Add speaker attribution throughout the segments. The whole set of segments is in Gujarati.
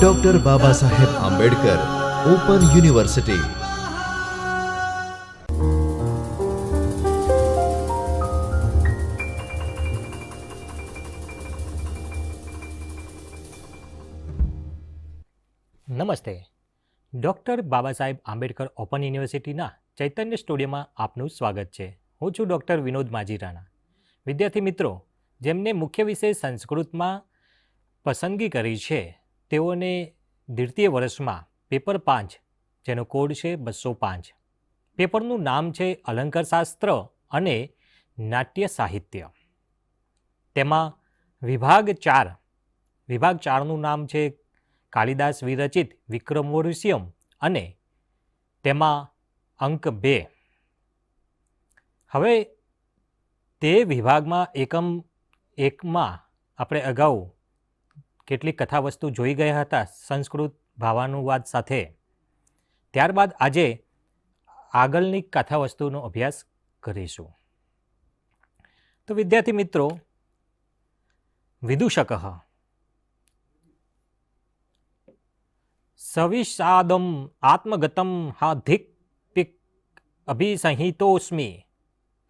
Speaker 1: Doctor Baba Saheb Ambedkar open university
Speaker 2: નમસ્તે. ડૉક્ટર બાબા સાહેબ આંબેડકર ઓપન યુનિવર્સિટીના ચૈતન્ય સ્ટુડિયોમાં આપનું સ્વાગત છે. હું છું ડૉક્ટર વિનોદ માજીરાણા. વિદ્યાર્થી મિત્રો, જેમને મુખ્ય વિષય સંસ્કૃતમાં પસંદગી કરી છે, તેઓને દ્વિતીય વર્ષમાં પેપર પાંચ, જેનો કોડ છે બસો પાંચ. પેપરનું નામ છે અલંકારશાસ્ત્ર અને નાટ્ય સાહિત્ય. તેમાં વિભાગ ચાર, વિભાગ ચારનું નામ છે કાલિદાસ વિરચિત વિક્રમોર્વશિયમ અને તેમાં અંક બે. હવે તે વિભાગમાં એકમ એકમાં આપણે અગાઉ કેટલીક કથાવસ્તુ જોઈ ગયા હતા સંસ્કૃત ભાવાનુવાદ સાથે. ત્યારબાદ આજે આગળની કથાવસ્તુનો અભ્યાસ કરીશું. તો વિદ્યાર્થી મિત્રો, વિદૂષક સવિષાદમ આત્મગતમ હા ધિક પિક અભિસંહિતોસ્મિ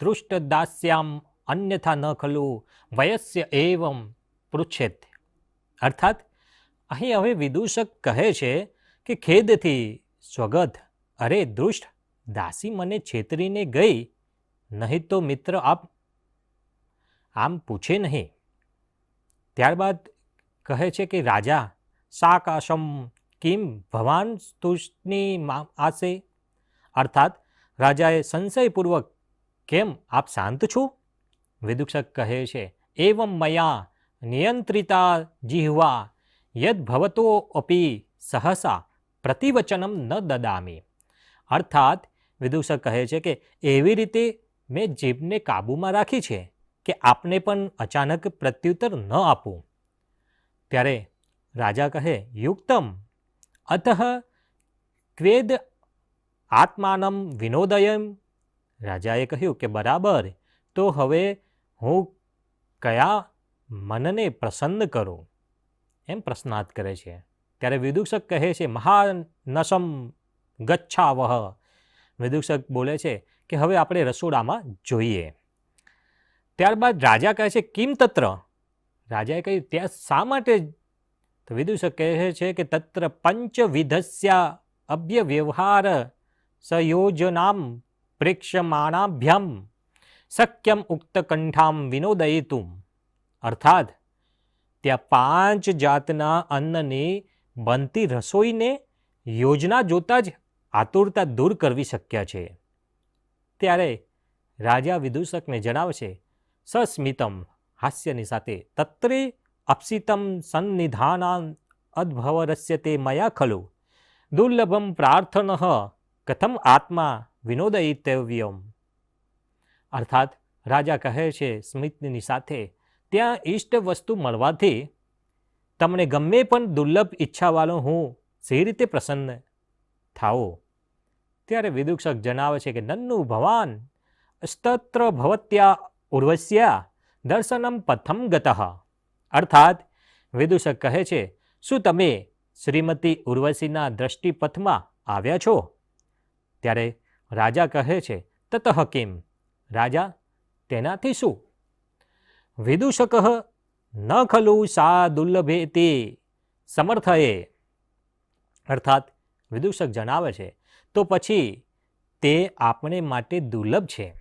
Speaker 2: દૃષ્ટદાસ્યામ અન્યથા ન ખલુ વયસ્ય એવમ પૃચ્છેત. અર્થાત, અહીં હવે વિદૂષક કહે છે કે ખેદથી સ્વગત, અરે દૃષ્ટ, દાસી મને છેતરીને ગઈ, નહીં તો મિત્ર આપ આમ પૂછે નહીં. ત્યારબાદ કહે છે કે, રાજા શાકાશમ કિમ ભવાન સ્તુષ્ટની આશે અર્થાત, રાજાએ સંશયપૂર્વક, કેમ આપ શાંત છો? વિદુષક કહે છે, એવમ મયા નિયંત્રિતા જીહવા યદભવતો અપી સહસા પ્રતિવચનમ ન દદામી અર્થાત વિદુષક કહે છે કે, એવી રીતે મેં જીભને કાબૂમાં રાખી છે કે આપને પણ અચાનક પ્રત્યુત્તર ન આપું. ત્યારે રાજા કહે, યુક્તમ, અતઃ ક્વેદ આત્માનમ વિનોદયમ. રાજાએ કહ્યું કે, બરાબર, તો હવે હું કયા મનને પ્રસન્ન કરો. એમ પ્રશ્નાર્થ કરે છે. ત્યારે વિદુષક કહે છે મહાનસમ ગચ્છાવહ. વિદુષક બોલે છે કે, હવે આપણે રસોડામાં જોઈએ. ત્યારબાદ રાજા કહે છે, કિમ તત્ર? રાજાએ કહ્યું, ત્યાં શા માટે? તો વિદુષક કહે છે કે, તત્ર પંચવિધસ્યા અવ્યવ્યવહાર સંયોજનામ પ્રેક્ષમાણાભ્યમ શક્યમ ઉક્તકંઠામ વિનોદયિતુમ. અર્થાત, ત્યાં પાંચ જાતના અન્નની બનતી રસોઈને યોજના જોતાં જ આતુરતા દૂર કરવી શક્ય છે. ત્યારે રાજા વિદૂષકને જણાવશે, સસ્મિતમ હાસ્યની સાથે તત્રે અપ્સિતમ સન્નિધાના અદ્ભવરસ્ય તે મયા ખલુ. દુર્લભમ પ્રાર્થન કથમ આત્મા વિનોદયિતવ્યમ. અર્થાત, રાજા કહે છે, સ્મિતની સાથે ત્યાં ઈષ્ટ વસ્તુ મળવાથી તમને ગમે પણ દુર્લભ ઈચ્છાવાળો હું જે રીતે પ્રસન્ન થાઓ ત્યારે વિદુક્ષક જણાવે છે કે, નન્નુ ભવાન સ્તત્ર ભવત્યા ઉર્વસ્યા દર્શનમ પથમ ગતઃ. અર્થાત, વિદુષક કહે છે, શું તમે શ્રીમતી ઉર્વશીના દ્રષ્ટિપથમાં આવ્યા છો? ત્યારે રાજા કહે છે, તતઃ કેમ? રાજા, તેનાથી શું વિદુષક ન ખલુ સા દુર્લભે તે સમર્થયે. અર્થાત, વિદુષક જણાવે છે, તો પછી તે આપણે માટે દુર્લભ છે.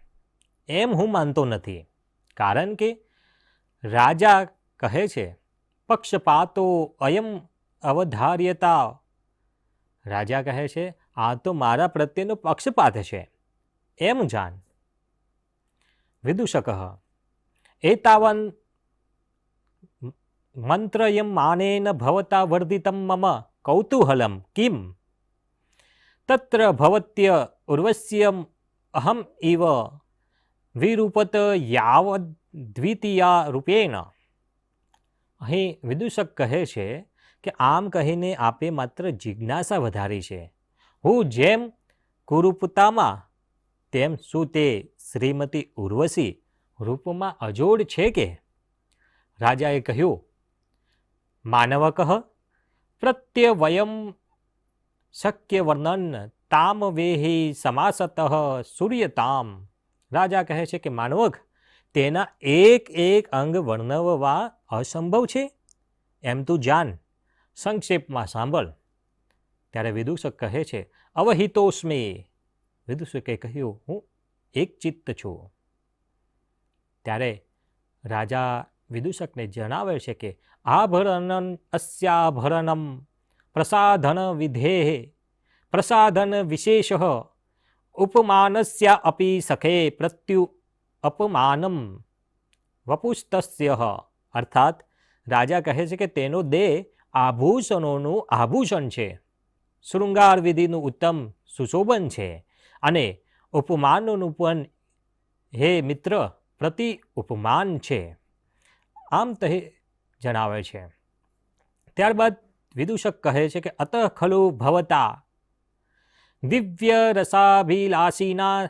Speaker 2: એમ હું માનતો નથી. કારણ કે રાજા કહે છે, પક્ષપાતો અયમ અવધાર્યતા. રાજા કહે છે, આ તો મારા પ્રત્યેનો પક્ષપાત છે. એમ જાણ. વિદુષક એતાવન મંત્રયમ માનેન ભવતા વર્ધિતમ મમ કૌતૂહલમ કિમ તત્ર ભવત્ય ઉર્વસ્યમ અહમ ઇવ વિરૂપત યાવદ દ્વિતીયા રૂપેણ અહીં વિદૂષક કહે છે કે આમ કહીને આપે માત્ર જિજ્ઞાસા વધારી છે હું જેમ કુરૂપતામાં તેમ શું તે શ્રીમતી ઉર્વશી રૂપમાં અજોડ છે કે? રાજાએ કહ્યું, માનવક પ્રત્યવયમ શક્ય વર્ણન તામ વેહી સમાસત સૂર્યતામ. રાજા કહે છે કે, માનવક, તેના એક એક અંગ વર્ણવવા અસંભવ છે. એમ તું જાન, સંક્ષેપમાં સાંભળ. ત્યારે વિદૂષક કહે છે, અવહિતોસ્મે. વિદૂષકે કહ્યું, હું એક ચિત્ત છું. ત્યારે રાજા વિદૂષકને જણાવે છે કે આભરણન અસ્યાભરણમ પ્રસાધન વિધેહે, પ્રસાધન વિશેષ, ઉપમાનસ્ય અપી સખે પ્રત્યુ અપમાનમ વપુસ્તસ્ય અર્થાત, રાજા કહે છે કે તેનો દેહ આભૂષણોનું આભૂષણ છે, શૃંગાર વિધિનું ઉત્તમ સુશોભન છે અને ઉપમાનોનું પણ, હે મિત્ર પ્રતિ ઉપમાન છે. આમ તે જણાવે છે. ત્યારબાદ વિદૂષક કહે છે કે, અત ખલુ ભવતા દિવ્ય રસાભિલાષીના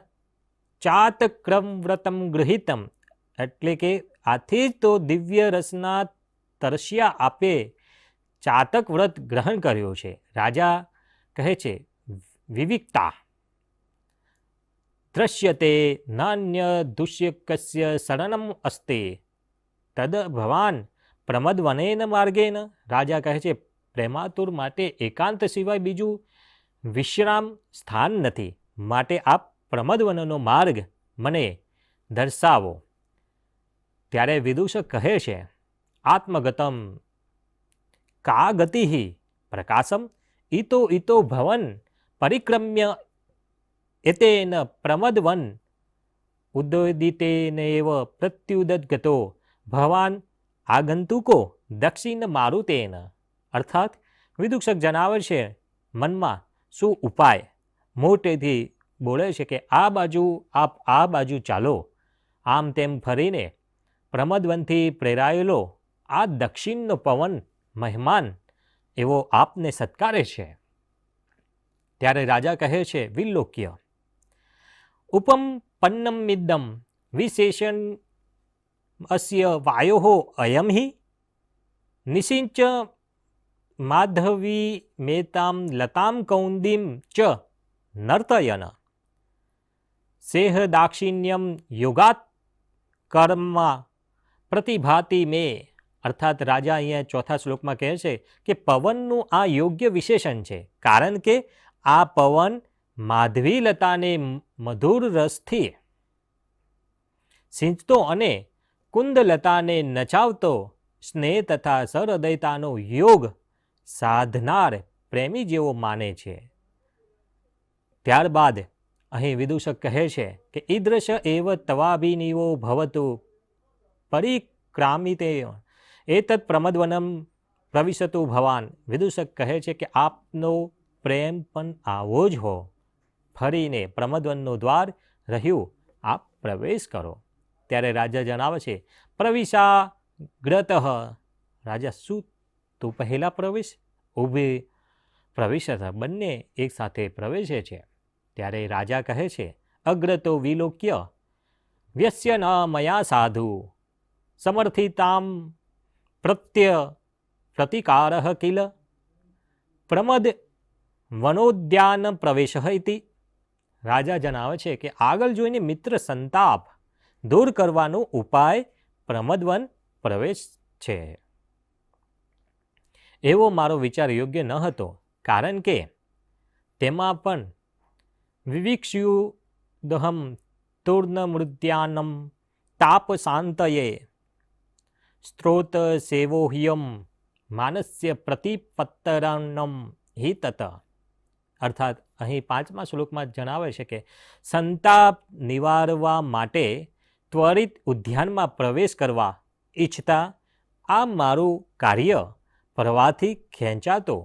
Speaker 2: ચાતક્રમ વ્રતમ ગૃહિતમ. એટલે કે, આથી જ તો દિવ્ય રસના તરસ્યા આપે ચાતક વ્રત ગ્રહણ કર્યું છે. રાજા કહે છે, વિવિકતા દ્રશ્યતે નાન્ય દુષ્યકસ્ય શરણમ અસ્તે તદ ભવાન પ્રમદવનેન માર્ગેન રાજા કહે છે પ્રેમાતુર માટે એકાંત સિવાય બીજું વિશ્રામ સ્થાન નથી માટે આપ પ્રમદવનનો માર્ગ મને દર્શાવો ત્યારે વિદૂષક કહે છે આત્મગતમ કા ગતિ પ્રકાશમ ઇતો ઇતો ભવન પરિક્રમ્ય એતેન પ્રમદવન ઉદ્દોદિતેનેવ પ્રત્યુદગતો ભવાન આગંતુકો દક્ષિણ મારુતેન અર્થાત વિદુક્ષક જણાવે છે મનમાં શું ઉપાય મોટેથી બોલે છે કે આ બાજુ આપ આ બાજુ ચાલો આમ તેમ ફરીને પ્રમદવનથી પ્રેરાયેલો આ દક્ષિણનો પવન મહેમાન એવો આપને સત્કારે છે ત્યારે રાજા કહે છે વિલ્લોક્ય ઉપમ પન્નમ મિદ્દમ વિશેષણ અસ્ય વાયો અયમ હિ નિષિંચ માધવી મેતામ લતામ કૌંદીમ ચ નર્તયન સેહ દાક્ષિણ્યમ યોગાત કર્મા પ્રતિભાતિ મે અર્થાત રાજા અહીંયા ચોથા શ્લોકમાં કહે છે કે પવનનું આ યોગ્ય વિશેષણ છે, કારણ કે આ પવન માધવી લતાને મધુર રસથી સિંચતો અને કુંદલતાને નચાવતો સ્નેહ તથા સહૃદયતાનો યોગ સાધનાર પ્રેમી જેવો માને છે. ત્યારબાદ અહીં વિદૂષક કહે છે કે, ઈદ્રશ એવ તવાભિનિવો ભવતુ પરિક્રામિતે એતත් પ્રમદવનમ પ્રવિશતું ભવાન. વિદૂષક કહે છે કે, આપનો પ્રેમ પણ આવો જ હો. ફરીને પ્રમદવનનું દ્વાર રહ્યું. આપ પ્રવેશ કરો. ત્યારે રાજા જણાવે છે, પ્રવિશા ગ્રત. રાજા, શું તું પહેલા પ્રવેશ? ઊભી પ્રવેશ બંને એક સાથે પ્રવેશે છે. ત્યારે રાજા કહે છે, અગ્રતો વિલોક્ય. વ્યસ્ય ન મયા સાધુ. સમર્થિતામ પ્રત્ય પ્રતિકાર કિલ. પ્રમદ વનોદ્યાન પ્રવેશ ઇતિ રાજા જણાવે છે કે આગળ જોઈને મિત્ર સંતાપ દૂર કરવાનો ઉપાય પ્રમદવન પ્રવેશ છે. એવો મારો વિચાર યોગ્ય ન હતો, કારણ કે તેમાં પણ વિવિક્ષુદહમ તૂર્ણમૃત્યાનમ તાપ શાંતયે સ્ત્રોત સેવોહ્યમ માનસ્ય પ્રતિપત્તરણમ હિ તત અર્થાત અહીં પાંચમા શ્લોકમાં જણાવે છે કે, સંતાપ નિવારવા માટે ત્વરિત ઉદ્યાનમાં પ્રવેશ કરવા ઈચ્છતા આ મારું કાર્ય પ્રવાહથી ખેંચાતો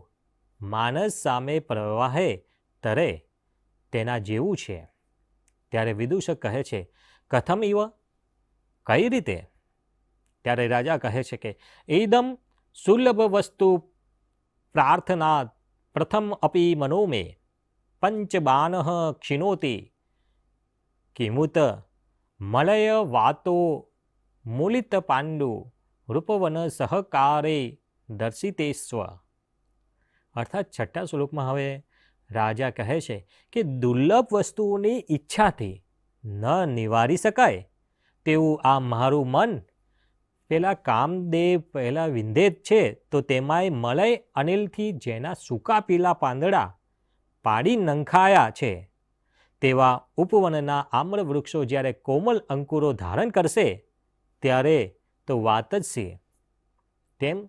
Speaker 2: માનસ સામે પ્રવાહે તરે તેના જેવું છે. ત્યારે વિદૂષક કહે છે, કથમ ઇવ કઈ રીતે? ત્યારે રાજા કહે છે કે એકદમ સુલભ વસ્તુ પ્રાર્થના પ્રથમ અપી મનો મે પંચબાન ક્ષિણોતિ કિમુત મલય વાતો મૂલિત પાંડુ રૂપવન સહકારે દર્શિતેશ્વ અર્થાત છઠ્ઠા શ્લોકમાં હવે રાજા કહે છે કે દુર્લભ વસ્તુઓની ઈચ્છાથી ન નિવારી શકાય તેવું આ મારું મન પેલા કામદેવ પહેલાં વિંધેત છે તો તેમાંય મલય અનિલથી જેના સૂકા પીલા પાંદડા પાડી નંખાયા છે. તેવા ઉપવનના આમ્ર વૃક્ષો જ્યારે કોમલ અંકુરો ધારણ કરશે, ત્યારે તો વાત જ છે. તેમ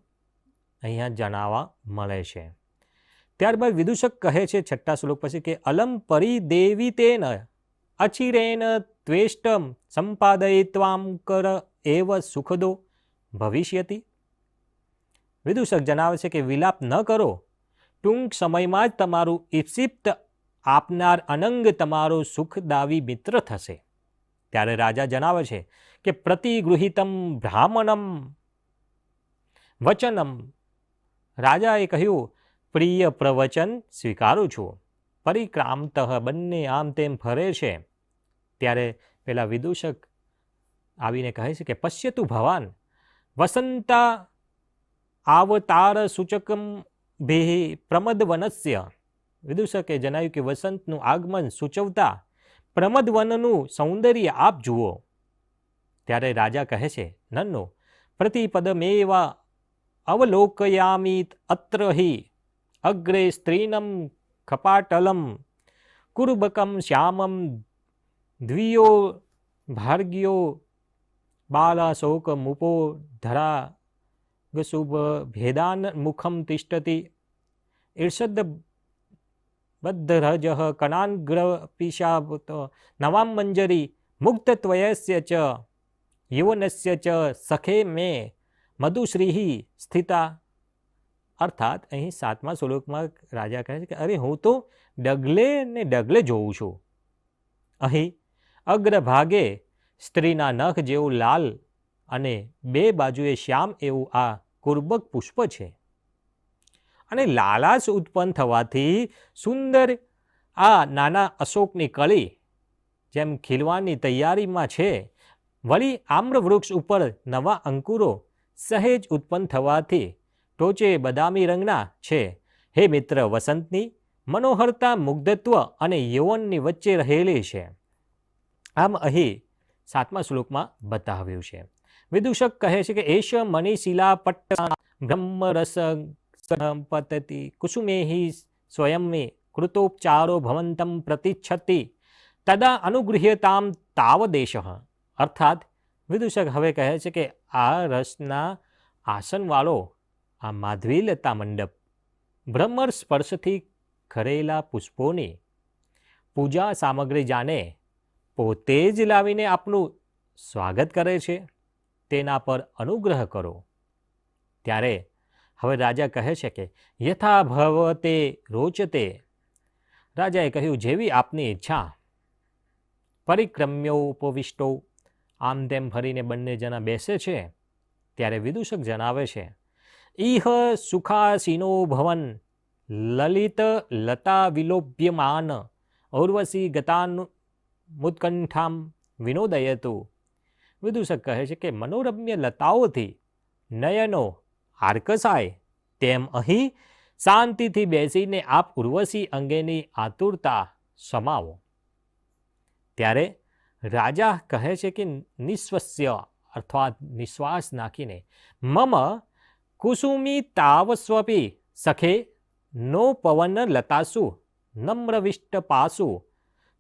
Speaker 2: અહીંયા જણાવવા મળે છે. ત્યારબાદ વિદૂષક કહે છે છઠ્ઠા શ્લોક પછી કે, અલમ પરિદેવી તેન અચિરેન ત્વેષ્ટમ સંપાદયિત્વામ કર એવ સુખદો ભવિષ્યતિ. વિદૂષક જણાવે છે કે, વિલાપ ન કરો ટૂંક સમયમાં જ તમારું ઈપ્સિપ્ત આપનાર અનંગ તમારો સુખદાવી મિત્ર થશે. ત્યારે રાજા જણાવે છે કે પ્રતિગૃહિતમ બ્રાહ્મણમ વચનમ. રાજાએ કહ્યું, પ્રિય પ્રવચન સ્વીકારું છું. પરિક્રામતઃ બંને આમ તેમ ફરે છે. ત્યારે પેલા વિદૂષક આવીને કહે છે કે, પશ્યતુ ભવાન, વસંતા આવતાર સૂચકમ ભેહ પ્રમદવનસ્ય. વિદૂષકે જણાવ્યું કે વસંતનું આગમન સૂચવતા પ્રમદવનનું સૌંદર્ય આપ જુઓ. ત્યારે રાજા કહે છે, નન્નો, પ્રતિપદમેવા અવલોકયામિત અત્ર હિ. અગ્રે સ્ત્રીનમ કપાટલમ કુર્બકમ શ્યામમ દ્વિયો ભાર્ગ્યો બાલાશોક મુપો ધરા ગશુભ ભેદાન મુખમ તિષ્ઠતિ ઈર્ષદ બદ્ધરજ કણાનગ્રપિશાબ નવામ મંજરી મુક્તત્વયસ્ય ચ યુવનસ્ય ચ સખે મે મધુશ્રીહી સ્થિતા અર્થાત અહીં સાતમા શ્લોકમાં રાજા કહે છે કે, અરે, હું તો ડગલે ને ડગલે જોઉં છું. અહીં અગ્રભાગે સ્ત્રીના નખ જેવું લાલ અને બે બાજુએ શ્યામ એવું આ કુર્બક પુષ્પ છે. અને લાલાશ ઉત્પન્ન થવાથી સુંદર આ નાના અશોકની કળી, જેમ ખીલવાની તૈયારીમાં છે, વળી આમ્રવૃક્ષ ઉપર નવા અંકુરો સહેજ ઉત્પન્ન થવાથી ટોચે બદામી રંગના છે. હે મિત્ર વસંતની, મનોહરતા, મુગ્ધત્વ અને યૌવનની વચ્ચે રહેલી છે. આમ અહીં સાતમા શ્લોકમાં બતાવ્યું છે. વિદૂષક કહે છે કે એશ મણિશિલા પટ્ટ બ્રહ્મરસ પતતી. કુસુમેહી સ્વયંમે કૃતોપચારો ભવંતમ પ્રતિચ્છતિ. તદા અનુગૃહ્યતામ તાવદેશ અર્થાત, વિદૂષક હવે કહે છે કે આ રસના આસનવાળો આ માધવીલતા મંડપ, બ્રહ્મર સ્પર્શથી ખરેલા પુષ્પોની, પૂજા સામગ્રી જાણે પોતે જ લાવીને આપનું સ્વાગત કરે છે. તેના પર અનુગ્રહ કરો. ત્યારે હવે રાજા કહે છે કે યથા ભવતે રોચતે. રાજાએ કહ્યું, જેવી આપની ઈચ્છા. પરિક્રમ્યો ઉપવિષ્ટો, આમ તેમ ફરીને બંને જણા બેસે છે, ત્યારે વિદૂષક જણાવે છે ઇહ સુખાસીનો ભવન, લલિત લતા વિલોપ્યમાન ઔર્વશી ગતાન, મુત્કંઠામ વિનોદયતુ. વિદૂષક કહે છે કે મનોરમ્ય લતાઓથી નયનો આર્કસાય. તેમ અહીં શાંતિથી બેસીને આપ ઉર્વશી અંગેની આતુરતા સમાવો. ત્યારે રાજા કહે છે કે નિસ્વસ્ય અર્થાત નિશ્વાસ નાખીને, મમ કુસુમી તાવસ્વપી સખે નો પવન લતાસુ, નમ્રવિષ્ટ પાસુ,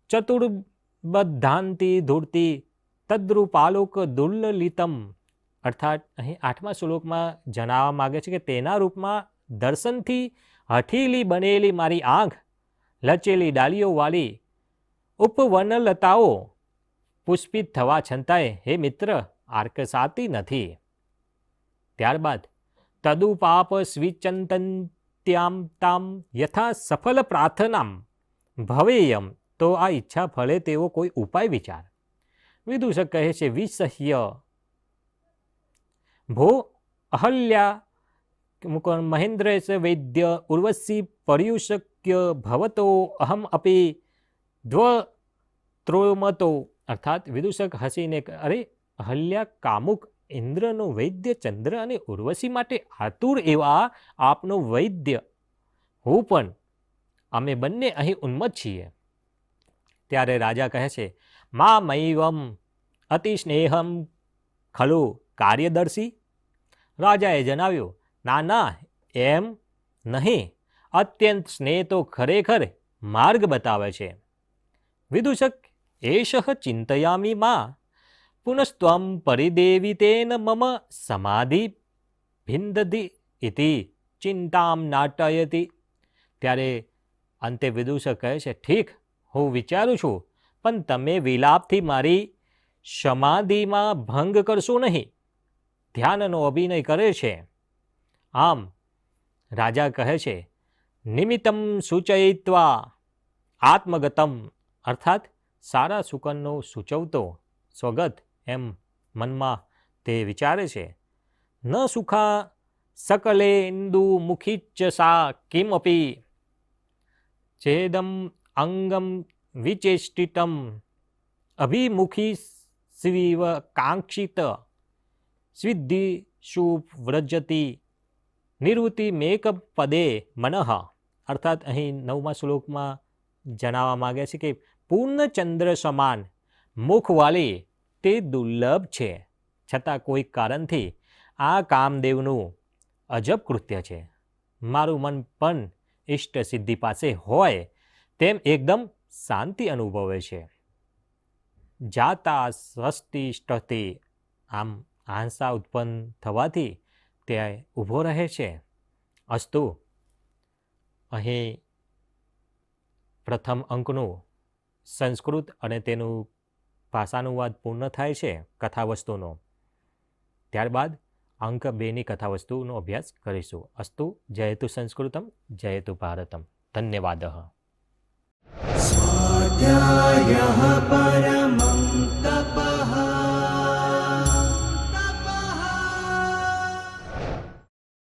Speaker 2: ચતુર્બદ્ધાંતિ ધૂર્તિ તદ્રુપાલોક દુર્લલિતમ અર્થાત અહીં આઠમા શ્લોકમાં જણાવવા માગે છે કે તેના રૂપમાં દર્શનથી હઠીલી બનેલી મારી આંખ, લચેલી ડાળીઓવાળી ઉપવનલતાઓ પુષ્પિત થવા છતાંય, હે મિત્ર, આર્કસાતી નથી. ત્યારબાદ, તદુપાપ સ્વિચંતન્ત્યામ તામ યથા સફલ પ્રાર્થનામ ભવેયમ, તો આ ઈચ્છા ફળે તેવો કોઈ ઉપાય વિચાર. વિદૂષક કહે છે વિસહ્ય ભો અહલ્યા મહેન્દ્ર વૈદ્ય ઉર્વશી પર્યુષક્ય ભવતો અહમ અપી ધ્વત્રોમતો અર્થાત વિદૂષક હસીને અરે અહલ્યા કામુક ઇન્દ્રનો વૈદ્ય ચંદ્ર અને ઉર્વશી માટે આતુર એવા આપનો વૈદ્ય હું પણ અમે બંને અહીં ઉન્મત છીએ ત્યારે રાજા કહે છે મા મૈવમ અતિ સ્નેહમ ખલો કાર્યદર્શી રાજાએ જણાવ્યું ના ના એમ નહીં, અત્યંત સ્નેહ તો ખરેખર માર્ગ બતાવે છે. વિદૂષક એષ ચિંતયામી માં પુનસ્ત્વમ પરિદેવિતેન મમ સમાધિ ભિંદધિ ઇતિ ચિંતામ નાટયતી ત્યારે અંતે વિદૂષક કહે છે, ઠીક, હું વિચારું છું પણ તમે વિલાપથી મારી સમાધિમાં ભંગ કરશો નહીં. ધ્યાનનો અભિનય કરે છે. આમ, રાજા કહે છે, નિમિત્તમ સૂચયિત્વા આત્મગતમ. અર્થાત, સારા સુકનનો સૂચવતો સ્વગત એમ મનમાં તે વિચારે છે. ન સુખા સકલેન્દુ મુખિચ્ચ સા કિમપી. ચેદમ અંગમ વિચેષ્ટિતમ અભિમુખી સ્વીવ કાંક્ષિત સ્વિદ્ધિ વ્રજતી નિવૃત્તિ મેક પદે મનઃ અર્થાત અહીં નવમા શ્લોકમાં જણાવવા માગે છે કે પૂર્ણચંદ્ર સમાન મુખવાળી તે દુર્લભ છે, છતાં કોઈ કારણથી આ કામદેવનું અજબ કૃત્ય છે. મારું મન પણ ઇષ્ટ સિદ્ધિ પાસે હોય તેમ એકદમ શાંતિ અનુભવે છે. જાતા સ્વસ્તિ સ્ટતિ આમ આંસા ઉત્પન્ન થવાથી તે ઊભો રહે છે. અસ્તુ, અહીં પ્રથમ અંકનું સંસ્કૃત અને તેનું ભાષાનુવાદ પૂર્ણ થાય છે કથાવસ્તુનો. ત્યારબાદ અંક બેની કથાવસ્તુનો અભ્યાસ કરીશું. અસ્તુ જયતુ સંસ્કૃતમ જયતુ ભારતમ. ધન્યવાદ.
Speaker 3: स्वाध्यायः परमं तप